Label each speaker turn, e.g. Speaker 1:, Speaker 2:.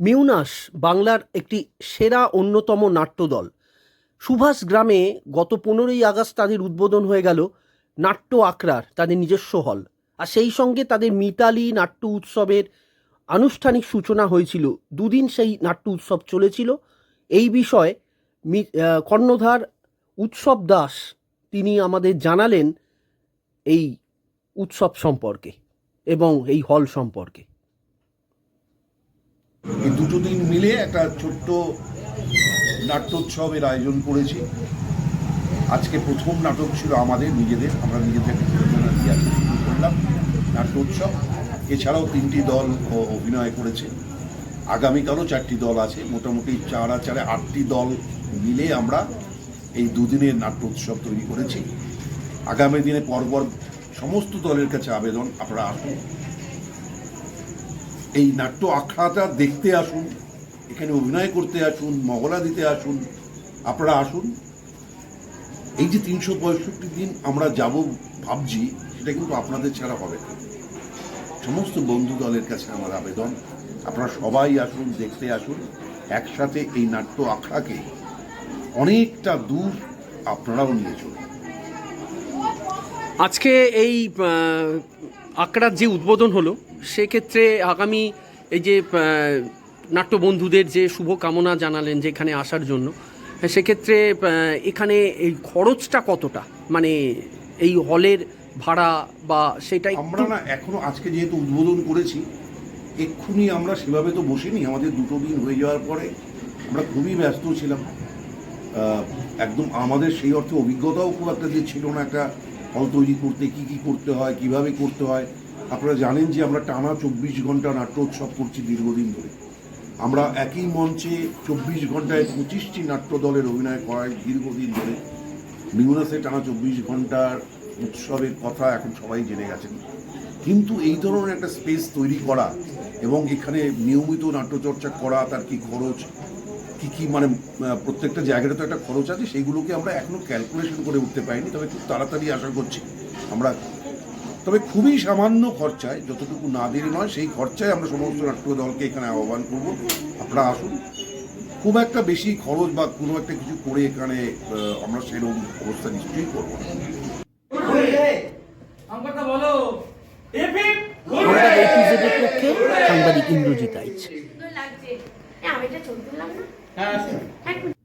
Speaker 1: মিউনাস বাংলার একটি সেরা অন্যতম নাট্যদল। সুভাষ গ্রামে গত পনেরোই আগস্ট তাদের উদ্বোধন হয়ে গেল নাট্য আখড়ার, তাদের নিজস্ব হল। আর সেই সঙ্গে তাদের মিতালি নাট্য উৎসবের আনুষ্ঠানিক সূচনা হয়েছিল। দুদিন সেই নাট্য উৎসব চলেছিল। এই বিষয়ে কর্ণধার উৎসব দাস তিনি আমাদের জানালেন এই উৎসব সম্পর্কে এবং এই হল সম্পর্কে।
Speaker 2: এই দুটো দিন মিলে একটা ছোট্ট নাট্যোৎসবের আয়োজন করেছি। আজকে প্রথম নাটক ছিল আমাদের, নিজেদের। আমরা নিজেদের দিয়ে আজকে শুরু করলাম, নাট্যোৎসব। এছাড়াও তিনটি দল অভিনয় করেছে। আগামীকালও চারটি দল আছে। মোটামুটি চার চারে আটটি দল মিলে আমরা এই দুদিনের নাট্যোৎসব তৈরি করেছি। আগামী দিনে পরপর সমস্ত দলের কাছে আবেদন, আপনারা আসুন। এই নাট্য আখড়াটা দেখতে আসুন, এখানে অভিনয় করতে আসুন, মহলা দিতে আসুন, আপনারা আসুন। এই যে তিনশো পঁয়ষট্টি দিন আমরা যাব ভাবছি, সেটা কিন্তু আপনাদের ছাড়া হবে না। সমস্ত বন্ধু দলের কাছে আমার আবেদন, আপনারা সবাই আসুন, দেখতে আসুন, একসাথে এই নাট্য আখড়াকে অনেকটা দূর আপনারাও নিয়ে চলুন।
Speaker 1: আজকে এই আহ, আখড়ার যে উদ্বোধন হলো সেক্ষেত্রে আগামী এই যে আহ, নাট্য বন্ধুদের যে শুভ কামনা জানালেন যে এখানে আসার জন্য সেক্ষেত্রে এখানে এই খরচটা কতটা? মানে এই হলের ভাড়া বা সেটা একটু-
Speaker 2: আমরা না এখনও আজকে যেহেতু উদ্বোধন করেছি এক্ষুনি আমরা সেভাবে তো বসিনি আমাদের দুটো দিন হয়ে যাওয়ার পরে আমরা খুবই ব্যস্ত ছিলাম। একদম আমাদের সেই অর্থে অভিজ্ঞতাও খুব একটা যে ছিল না একটা হল তৈরি করতে কি কি করতে হয়, কীভাবে করতে হয়, আপনারা জানেন যে আমরা টানা চব্বিশ ঘণ্টা নাট্যোৎসব করছি দীর্ঘদিন ধরে। আমরা একই মঞ্চে চব্বিশ ঘন্টায় পঁচিশটি নাট্য দলের অভিনয় করাই দীর্ঘদিন ধরে। মিউনাসে টানা চব্বিশ ঘণ্টার উৎসবের কথা এখন সবাই জেনে গেছেন। কিন্তু এই ধরনের একটা স্পেস তৈরি করা এবং এখানে নিয়মিত নাট্যচর্চা করা, তার কি খরচ কি কি মানে প্রত্যেকটা জায়গাতে তো একটা খরচ আছে সেইগুলোকে আমরা এখনও ক্যালকুলেশন করে উঠতে পারিনি তবে খুব তাড়াতাড়ি আশা করছি আমরা। তবে খুবই সামান্য খরচায় যতটুকু না দেরি নয় সেই খরচায় আমরা সমস্ত নাট্য দলকে এখানে আহ্বান করব। আপনারা আসুন। খুব একটা বেশি খরচ বা কোনো একটা কিছু করে এখানে আমরা সেরকম অবস্থা নিশ্চয়ই করব সাংবাদিক ইন্দ্রজিৎ আইচ। হ্যাঁ, আমি এটা চলতে না? হ্যাঁ